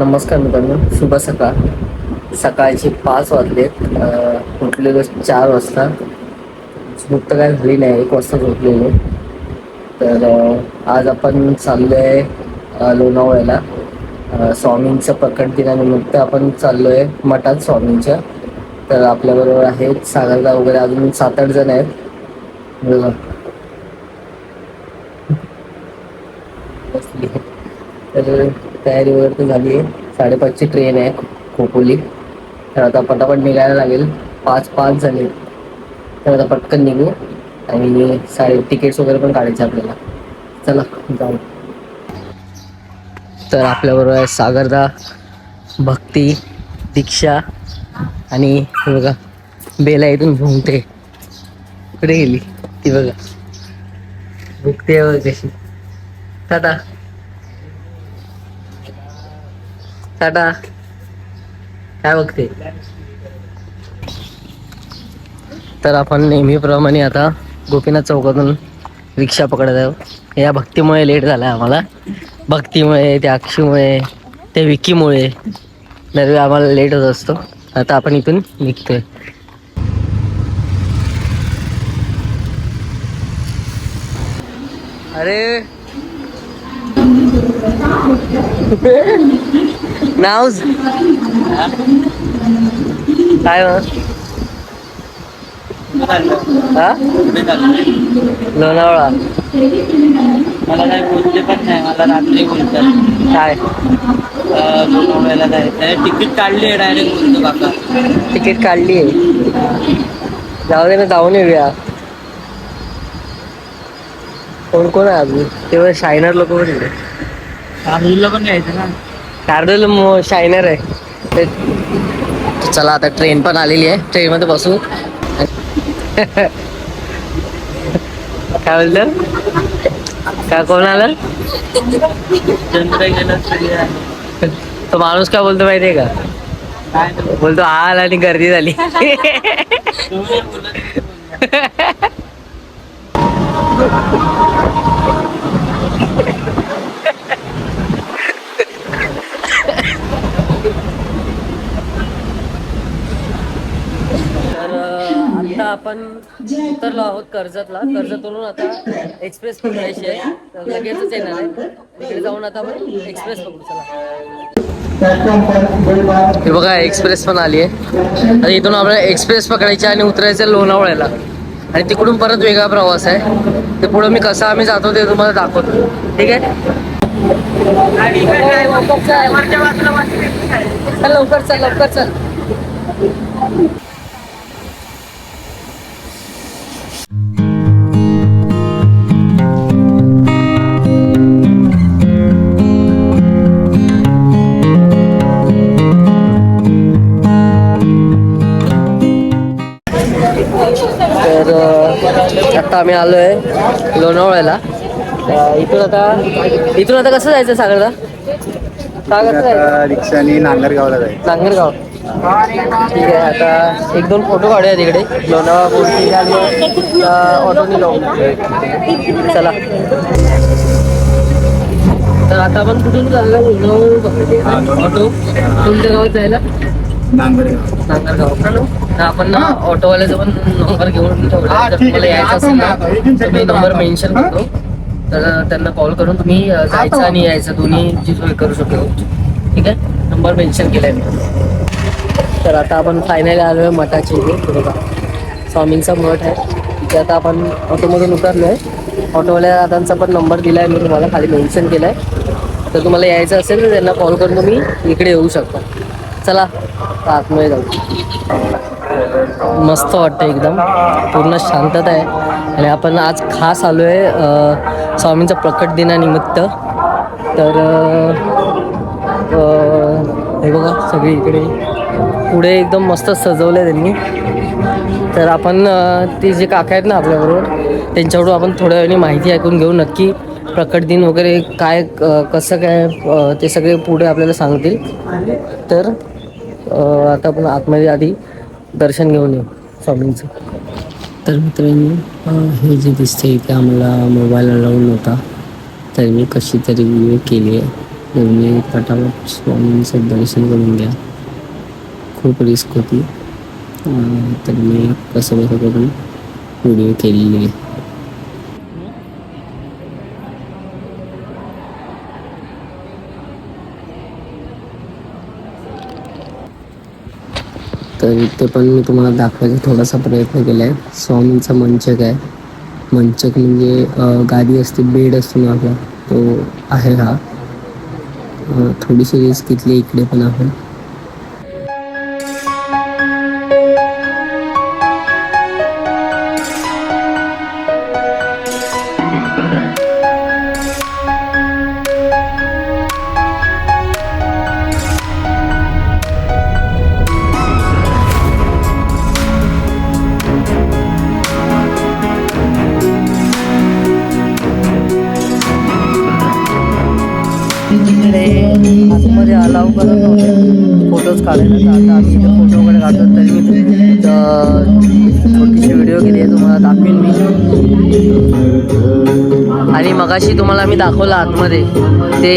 नमस्कार मित्रांनो शुभ सकाळ. सकाळचे पाच वाजलेत उठलेलो चार वाजता. झोप तर काय झाली नाही एक वाजता झोपलेलो. तर आज आपण चाललो आहे लोणावळ्याला. स्वामींचं प्रकट दिनानिमित्त आपण चाललो आहे मठात स्वामींच्या. तर आपल्याबरोबर आहेत सागरदा वगैरे अजून सात आठ जण आहेत. तर तयारी वगैरे तर झाली आहे. साडेपाचची ट्रेन आहे खोपोली. तर आता पटापट निघायला लागेल. पाच पाच झाले. तर आता पटकन निघू. आणि साडे तिकीट्स वगैरे पण काढायचे आपल्याला. चला जाऊ. तर आपल्याबरोबर आहे सागरदा भक्ती दीक्षा आणि हे बघा बेला इथून भुंगते. इकडे गेली ती बघा. भुगते कशी टाटा. टाटा. काय बघते? तर आपण नेहमीप्रमाणे आता गोपीनाथ चौकातून रिक्षा पकडत आहोत. या भक्तीमुळे लेट झाला आम्हाला. भक्तीमुळे त्या अक्षीमुळे त्या विकीमुळे दरवेळी आम्हाला लेट होत असतो. आता आपण इथून निघतोय. अरे! नाव काय मग हा लोणावळा मला काय बोलते पण नाही मला रात्री बोलतात. काय अं, लोणावळ्याला जायचंय. तिकीट काढली आहे डायरेक्ट बोलतो काका. तिकीट काढली आहे. जाऊ दे ना जाऊन येऊया. कोण कोण आहे अजून? तेव्हा शायनर लोक पण येते राहुलला पण घ्यायचं ना. शार्डल मो शायनर आहे. चला आता ट्रेन पण आलेली आहे. ट्रेन मध्ये बसू. काय बोलत? काय कोण आलं? तो माणूस काय बोलतो माहितीये का? बोलतो आल आणि गर्दी झाली तो नाही बोलत. तर अं, आता आपण उतरलो आहोत कर्जतला. कर्जतवरून आता एक्सप्रेस पकडायची आहे. तर लगेचच येणार आहे. तिकडे जाऊन आता आपण एक्सप्रेस पकडू. चला. हे बघा एक्सप्रेस पण आली आहे. आणि इथून आपल्याला एक्सप्रेस पकडायची आणि उतरायचं लोणावळ्याला. आणि तिकडून परत वेगळा प्रवास आहे. ते पुढे मी कसा आम्ही जातो ते तुम्हाला दाखवतो. ठीक आहे? लवकर चल लवकर चल. आता आम्ही आलो आहे लोणावळ्याला इथून आता इथून आता कसं जायचं जायचं आता रिक्षाने नांगरगावला जायचं. नांगरगाव. ठीक आहे आता एक दोन फोटो काढूया तिकडे. लोणावळा आणि ऑटोनी लावून चला. तर आता आपण कुठून चाललो? ऑटो. कोणत्या गावात जायला? नांगरगाव. नांगरगाव. तर आपण ना ऑटोवाल्याचा पण नंबर घेऊन ठेवला जर तुम्हाला यायचं असेल ना तर मी नंबर मेन्शन करतो. तर त्यांना कॉल करून तुम्ही जायचं आणि यायचं. दोन्ही जी सोय करू शकतो. ठीक आहे? नंबर मेन्शन केलाय मी. तर आता आपण फायनली आलो आहे मठाची इथे. हे बघा. स्वामींचा मठ आहे. तिथे आता आपण ऑटोमधून उतरलो आहे ऑटोवाल्या दादांचा पण नंबर दिला आहे मी तुम्हाला. खाली मेन्शन केला आहे तर तुम्हाला यायचं असेल तर त्यांना कॉल करून तुम्ही इकडे येऊ शकता. चला आता आतमध्ये जाऊ. मस्त वाटतं एकदम. पूर्ण शांतता आहे. आणि आपण आज खास आलो आहे स्वामींचा प्रकट दिनानिमित्त. तर हे बघा सगळे इकडे. पुढे एकदम मस्त सजवलं आहे त्यांनी. तर आपण ते जे काका आहेत ना आपल्याबरोबर त्यांच्याकडून आपण थोड्या वेळाने माहिती ऐकून घेऊ नक्की. प्रकट दिन वगैरे काय कसं काय ते सगळे पुढे आपल्याला सांगतील. तर आता आपण आतमध्ये आधी दर्शन घेऊन येऊ स्वामींचं. तर मित्रांनो हे जे दिसते इथे आम्हाला मोबाईल अलाउड नव्हता तर मी कशी तरी व्हिडिओ केली आहे. तुम्ही पटापट स्वामींचं दर्शन करून घ्या. खूप रिस्क होती. तर मी कसं बसं करून व्हिडिओ केलेली आहे. तर ते पण मी तुम्हाला दाखवायचा थोडासा प्रयत्न केला आहे स्वामींचा मंचक आहे. मंचक म्हणजे गादी असते बेड असतो ना आपला तो आहे हा. थोडीशी रिस्क इथली इकडे पण आहे. फोटोज काढायला आता आम्ही फोटो वगैरे काढतो तरी मी छोटीशी व्हिडिओ केली आहे तुम्हाला दाखवेन मी. आणि मगाशी तुम्हाला मी दाखवलं आतमध्ये. ते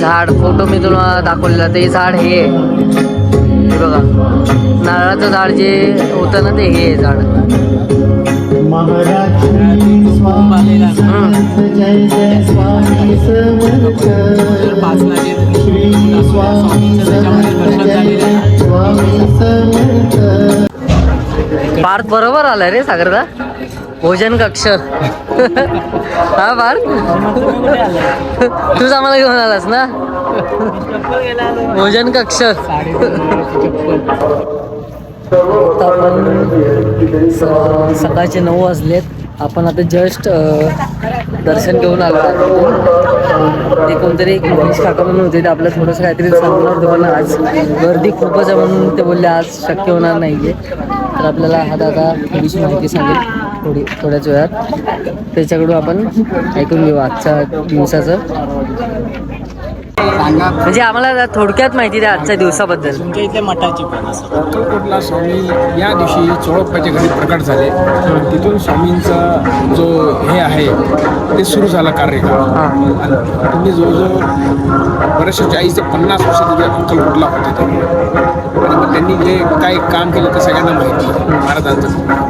झाड फोटो मी तुम्हाला दाखवलेला ते झाड हे आहे. बघा. नारळाचं झाड जे होतं ना ते हे आहे झाड पार्थ बरोबर आलाय रे सागरदा. भोजन कक्ष हा पार्थ? तूच आम्हाला घेऊन आलास ना? भोजन कक्ष आपण स- सकाळचे नऊ वाजलेत. आपण आता जस्ट दर्शन घेऊन आलो ते कोणतरी एक इंग्लिश काका म्हणून होते ते आपलं थोडंसं काहीतरी सांगणार होते पण आज गर्दी खूपच आहे म्हणून ते बोलले आज शक्य होणार नाही आहे तर आपल्याला हा दादा थोडीशी माहिती सांगेल थोडी थोड्याच वेळात. त्याच्याकडून आपण ऐकून घेऊ आजच्या दिवसाचं. म्हणजे आम्हाला थोडक्यात माहिती द्या आजच्या दिवसाबद्दल. तुमच्या इथल्या मठाची पण असं. अक्कलकोटला स्वामी या दिवशी चोळप्पाच्या घरी प्रकट झाले. तिथून स्वामींचा जो हे आहे ते सुरू झालं कार्यक्रम. आणि तुम्ही जवळजवळ बरेचसे चाळीस ते पन्नास वर्ष तिथे अक्कलकोटला होते ते आणि मग त्यांनी जे काय काम केलं ते सगळ्यांना माहिती आहे, महाराजांचं.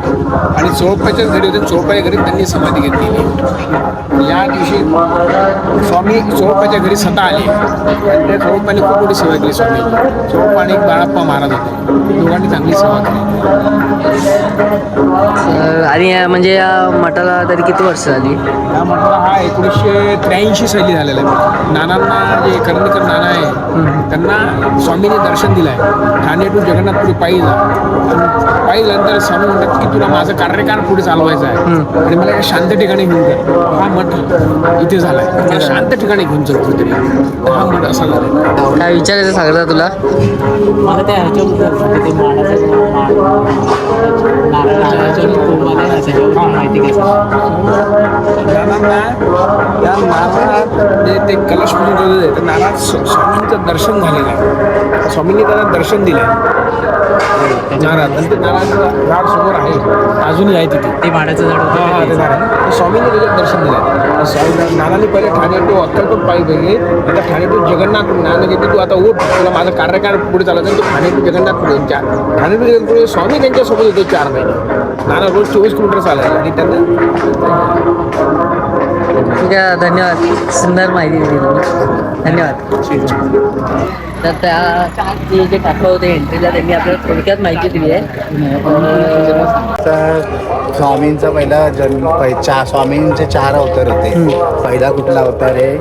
आणि चोळप्पाच्याच घरी होते. चोळप्पाच्या घरी त्यांनी समाधी घेतलेली या दिवशी स्वामी चोळप्पाच्या घरी स्वतः आले. आणि त्या चोळप्पाने खूप मोठी सेवा केली स्वामी. चोळप्पा आणि बाळप्पा महाराज होते. दोघांनी चांगली सेवा केली. आणि म्हणजे या मठाला तरी किती वर्ष झाली? या मठाला हा एकोणीसशे त्र्याऐंशी साली झालेला आहे. नानांना जे करंदीकर नाना आहे त्यांना स्वामीने दर्शन दिलं आहे ठाणे टू जगन्नाथपुरी पायी जा. पायी झाल्यानंतर स्वामी म्हणतात की तुला माझं कार्यकाळ पुढे चालवायचं आहे. आणि मला एका शांत ठिकाणी घेऊन जा. हा मठ इथे झाला आहे मला शांत ठिकाणी घेऊन चल कुठेतरी. तर हा मठ असा झाला काय विचारायचं सांगता तुला? मला त्या ते त्या नारळात कलश त्या नारळात स्व- स्वामींचं दर्शन झालेलं आहे. स्वामींनी त्यांना दर्शन दिलं झाड समोर आहे अजूनही आहे तिथे. ते माडाचं झाड. हा ते होतं स्वामींनी त्याच्यात दर्शन दिलं. स्वामी नानांनी पहिले ठाणे टू अक्कलकोट पायी पहिले आता ठाणे टू जगन्नाथ नाना घेते तू आता उठ. तुला माझा कार्यकाळ पुढे चालत आहे तू ठाणे टू जगन्नाथ पुढे चार ठाणे टू जगन्नाथ स्वामी त्यांच्यासोबत होते चार महिने. नाना रोज चोवीस किलोमीटर चालायला. आणि त्यांना ठीक आहे धन्यवाद. सुंदर माहिती दिली धन्यवाद. तर त्या जे टाकलं होते एंट्रीला त्यांनी आपल्याला थोडक्यात माहिती दिली आहे. तर स्वामींचा पहिला जन्म चा स्वामींचे चार अवतार होते. पहिला कुठला अवतार आहे?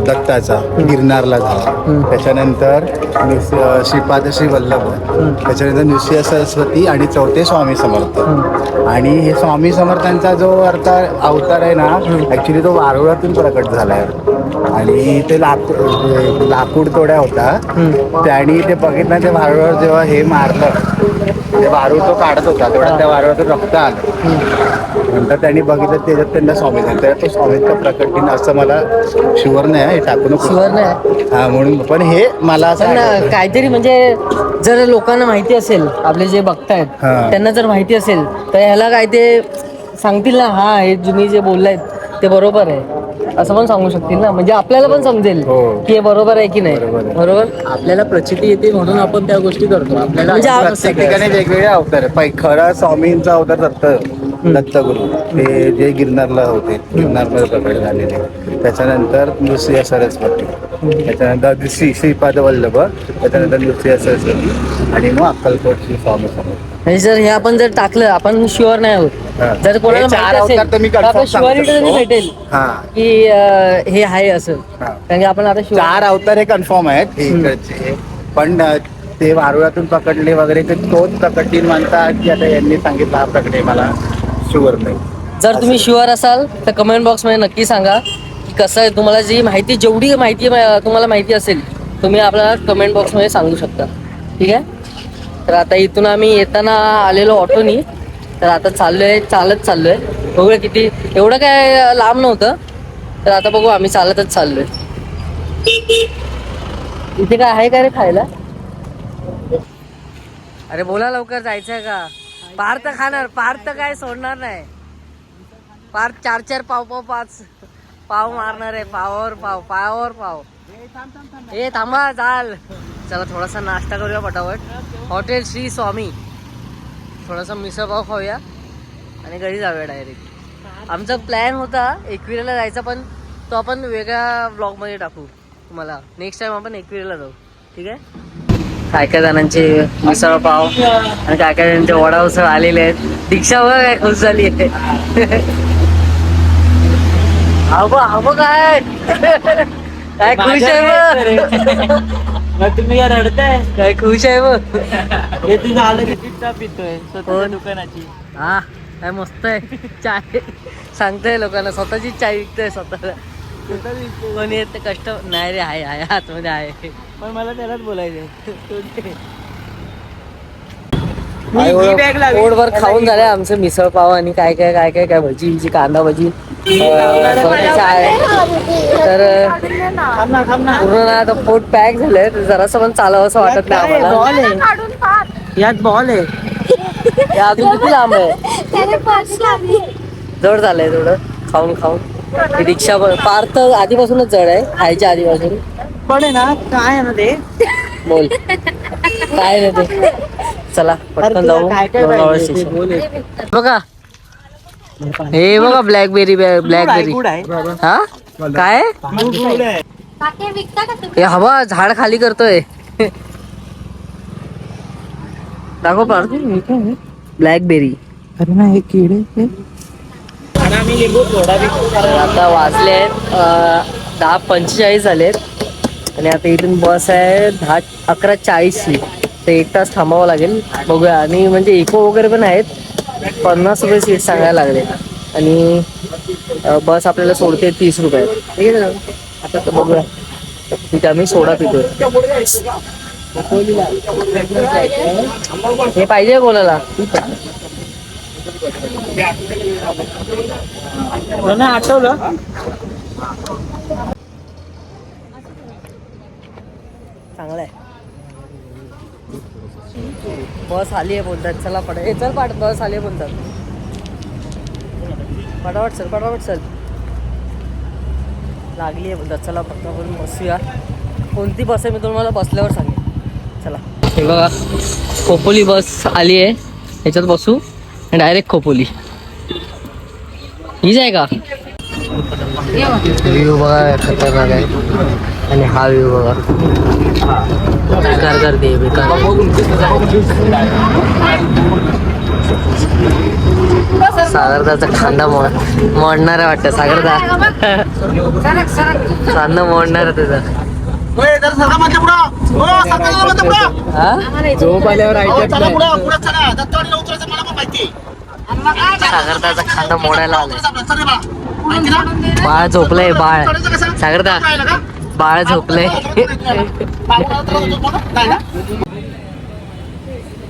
दत्ताचा गिरनारला झाला. त्याच्यानंतर निस- अं, श्रीपाद श्री वल्लभ. त्याच्यानंतर नृसिंह सरस्वती आणि चौथे स्वामी समर्थ. आणि हे स्वामी समर्थांचा जो अवतार अवतार आहे ना ॲक्च्युली तो वारुळातून प्रकट झाला आहे. आणि ते लाकूड लाकूड तोड्या होता. त्याने ते बघितलं ते वारुळावर जेव्हा हे मारलं ते वारूळ तो काढत होता तेवढा त्या वारुळातून रक्त आलं नंतर त्यांनी बघितलं त्याच्यात त्यांना स्वामी झाले तर तो स्वामींचा प्रकट दिन असं मला शुअर नाही आहे, हे टाकून सुवर्ण आहे हा म्हणून पण हे मला असं पण आठवतं. काहीतरी म्हणजे जर लोकांना माहिती असेल आपले जे बघतायत हा. त्यांना जर माहिती असेल तर ह्याला काय ते सांगतील ना हा हे जुनी जे बोललायत ते बरोबर आहे असं पण सांगू शकतील ना म्हणजे आपल्याला पण समजेल हो. की हे बरोबर आहे की नाही बरोबर आहे. बरोबर आपल्याला प्रचिती येते म्हणून आपण त्या गोष्टी करतो आपल्याला म्हणजे आप- प्रत्येक ठिकाणी वेगवेगळे अवतार आहे. पै खरा स्वामींचा अवतार दत्त दत्तगुरु ते जे गिरनारला होते गिरनारमध्ये प्रकट झालेले. त्याच्यानंतर नृसिंह सरस्वती. त्याच्यानंतर श्री श्रीपाद वल्लभ. त्याच्यानंतर नृसिंह सरस्वती. आणि मग अक्कलकोट श्री स्वामी समर्थ. म्हणजे जर हे आपण जर टाकलं आपण शुअर नाही हा. आहोत जर कोणाला हे चार माहिती असेल अवतार तर मी तर confirm आपण सांगू शुअरिटी शकतो. भेटेल हा. की अं, हे आहे असं. हा. कारण की आपण आता sure- चार अवतार हे कन्फर्म आहेत. हे इकडचे पण अ, ते वारुळातून पकडले वगैरे ते तोच प्रकटीन म्हणतात की आता यांनी सांगितलं हा प्रकट मला. शुअर नाही. जर तुम्ही शुअर असाल तर कमेंट बॉक्समध्ये नक्की सांगा की कसं आहे तुम्हाला जी माहिती जेवढी माहिती मा- तुम्हाला माहिती असेल तुम्ही आपल्याला कमेंट बॉक्समध्ये सांगू शकता. ठीक आहे? तर आता इथून आम्ही येताना आलेलो ऑटोनी. तर आता चाललोय चालत चाललोय. बघूया किती एवढं काय लांब नव्हतं. तर आता बघू आम्ही चालतच चाललोय. इथे काय आहे का रे खायला? अरे बोला लवकर जायचंय का? पार तर खाणार पार तर काय सोडणार नाही. पार चार चार पाव पाव पाच. पाव मारणार आहे पावावर पाव पावावर पाव. हे थांबा चाल चला थोडासा नाश्ता करूया पटापट. हॉटेल श्री स्वामी. थोडासा मिसळ पाव खाऊया आणि घरी जाऊया डायरेक्ट आमचा प्लॅन होता एकविरेला जायचा पण तो आपण वेगळ्या ब्लॉगमध्ये टाकू. तुम्हाला. नेक्स्ट टाइम आपण एकविरेला जाऊ. ठीक आहे? काय काय जणांचे मिसळ पाव आणि काय काय जणांचे वडा उसळ आलेले आहेत. दीक्षावर काय खुश झाली आहे. हवं हवं काय? काय खुश आहे बघ. मग तुम्ही काय रडताय? काय खुश आहे बघ. हे तू झालं की पितोय स्वतःच्या कोण? दुकानाची. हा काय मस्त आहे. चाय. सांगतोय लोकांना स्वतःची चाय विकतोय स्वतःला. कोणी येत कष्ट नाही रे आहे आहे आतमध्ये आहे. पण मला त्यालाच बोलायचंय. पोटभर खाऊन झाले आमचं मिसळ पाव आणि काय काय काय काय काय भजी बिजी कांदा भजी. चाय तर पूर्ण ना आता पोट पॅक झालंय. तर जरासं पण चालावं असं वाटत नाही आम्हाला. यात बॉल आहे. हे अजून किती लांब आहे? जड झालंय थोडं खाऊन खाऊन. ही रिक्षा पार तर आधीपासूनच जड आहे खायच्या आधीपासून. पण आहे ना काय आहे ना ते? बोल. काय नाही ते? चला पटकन जाऊ. काय काय लोणावळा पाहिजे? ते स्टेशन. बोल बघा. हे बघा ब्लॅकबेरी ब्लॅकबेरी गुड आहे हा? काय? काके विकता का तुम्ही? हे हवा झाड खाली करतोय. दाखव पार. ब्लॅकबेरी अरे ना हे किडे आणि आम्ही लिंबू थोडा तर आता वाजले आहेत दहा पंचेचाळीस झालेत. आणि आता इथून बस आहे दहा अकरा चाळीसची. तर एक तास थांबावं लागेल. बघूया. आणि म्हणजे इको वगैरे पण आहेत. पन्नास रुपये सीट सांगायला लागले. आणि बस आपल्याला सोडते तीस रुपये. ठीक आहे आता तर बघूया. तिथे आम्ही सोडा पितो. हे पाहिजे कोणाला? ना आठवलं? चांगलं आहे बस आली आहे बोलतात. चला पड. हे चल पाठ बस आली आहे बोलतात. पटापट सर पटापट सर लागली आहे बोलतात. चला फक्त आपण बसूया. कोणती बस आहे मी तुम्हाला बसल्यावर सांगेन. चला. हे बघा खोपोली बस आली आहे. ह्याच्यात बसू. डायरेक्ट खोपोली. हीच आहे का? व्ह्यू बघा खतरनाक आहे. आणि हा व्ह्यू बघा. बेकार करते बेकार. सागरदाचा खांदा मोड मोडणार आहे वाटतं सागरदा. खांदा मोडणार आहे त्याचा? झोप आल्यावर सागरदाचा खांदा मोडायला आलाय. बाळ झोपलंय बाळ. सागरदा बाळ झोपलंय.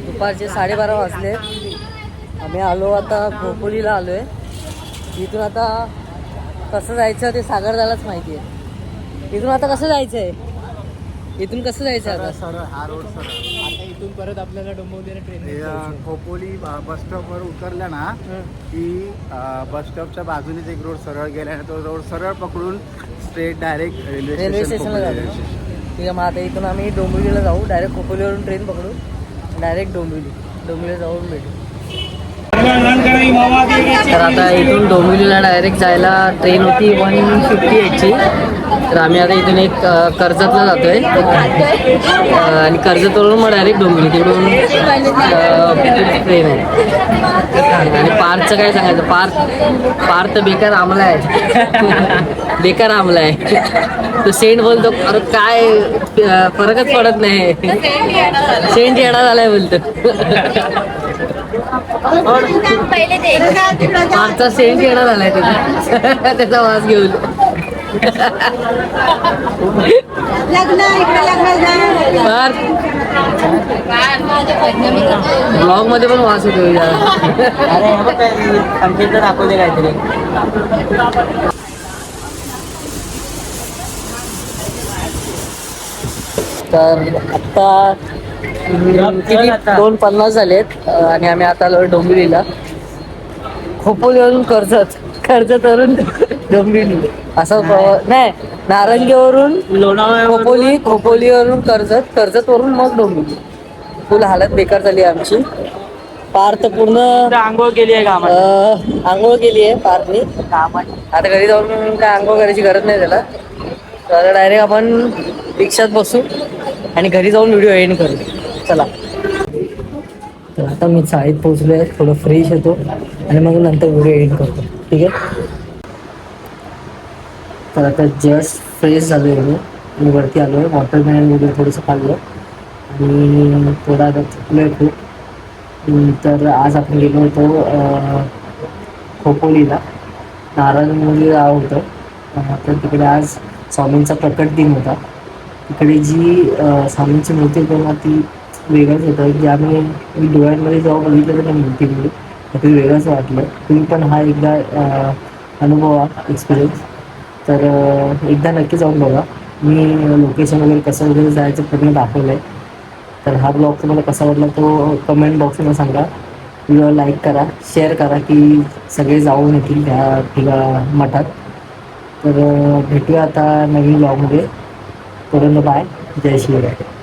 दुपारचे साडेबारा वाजले. आम्ही आलो आता खोपोलीला आलोय. इथून आता कसं जायचं ते सागरदालाच माहिती आहे. इथून आता कसं जायचं आहे इथून कसं जायचं आता? सरळ हा रोड सरळ आता इथून परत आपल्याला डोंबिवलीला ट्रेन ते, अं, खोपोली बस स्टॉपवर उतरलं ना की बस स्टॉपच्या बाजूनेच एक रोड सरळ गेला तो रोड सरळ पकडून straight direct railway railway station स्टेशनला जातो. स्टेशन. ठीक आहे मग आता इथून आम्ही डोंबिवलीला जाऊ. डायरेक्ट खोपोलीवरून ट्रेन पकडू. डायरेक्ट डोंबिवली. डोंबिवलीला जाऊन भेटू. तर आता इथून डोंबिवलीला डायरेक्ट जायला ट्रेन होती वन फिफ्टी एटची तर आम्ही आता इथून एक कर्जतला जातोय. अ, आणि कर्जतवरून मग डायरेक्ट डोंबिवली तिकडून ट्रेन आहे आणि पार्कचं काय सांगायचं? पार्क पार्क तर बेकार आमला आहे. बेकार आमला आहे. तो सेंट बोलतो अरे काय फरकच पडत नाही. सेंट येणार झालाय बोलतो. आमचा ते सेंट येणार आलाय त्याचा. त्याचा वास घेऊन. लग्न ब्लॉगमध्ये पण वास येतो हिचा. अरे हे आमच्या इथं दाखवते काहीतरी तर आत्ता किती? दोन पन्नास झालेत आणि आम्ही आता आलो डोंबिवलीला. खोपोलीवरून कर्जत कर्जतवरून डोंबिवली. असा नाही. नारंगीवरून लोणावळा खोपोली खोपोलीवरून कर्जत कर्जतवरून मग डोंबिवली. फुल हालत बेकार झाली आमची. पार तर पूर्ण आंघोळ केली आहे अं, आंघोळ केली आहे पार्थनी आता घरी जाऊन काय आंघोळ करायची गरज नाही त्याला. तर आता डायरेक्ट आपण रिक्षात बसू आणि घरी जाऊन व्हिडिओ एंड करू. चला. तर आता मी चाळीत पोहोचलो आहे थोडं फ्रेश होतो आणि मग नंतर व्हिडिओ एंड करतो. ठीक आहे? तर आता जस्ट फ्रेश झालो आहे मी वरती आलो आहे वॉटरमॅन वगैरे थोडंसं खाल्लं आणि थोडा आता थकलो आहे खूप. तर आज आपण गेलो होतो खोपोलीला. नारायणमध्ये गाव होतं. तर तिकडे आज स्वामींचा प्रकट दिन होता. तिकडे जी स्वामींची मूर्ती होती ती वेगळंच होतं. की आम्ही मी डोळ्यांमध्ये जेव्हा बघितलं तर त्या मूर्तीमध्ये तर ते वेगळंच वाटलं. तुम्ही पण हा एकदा अनुभव अनुभवा एक्सपिरियन्स तर एकदा नक्की जाऊन बघा. मी लोकेशन वगैरे कसं वगैरे जायचं पूर्ण दाखवलं आहे तर हा ब्लॉग तुम्हाला कसा वाटला तो कमेंट बॉक्समध्ये सांगा. व्हिडिओ लाईक करा शेअर करा की सगळे जाऊन येतील त्या ठिका मठात. तर भेटूया आता नवीन ब्लॉगमध्ये पर्यंत बाय जय शिवराय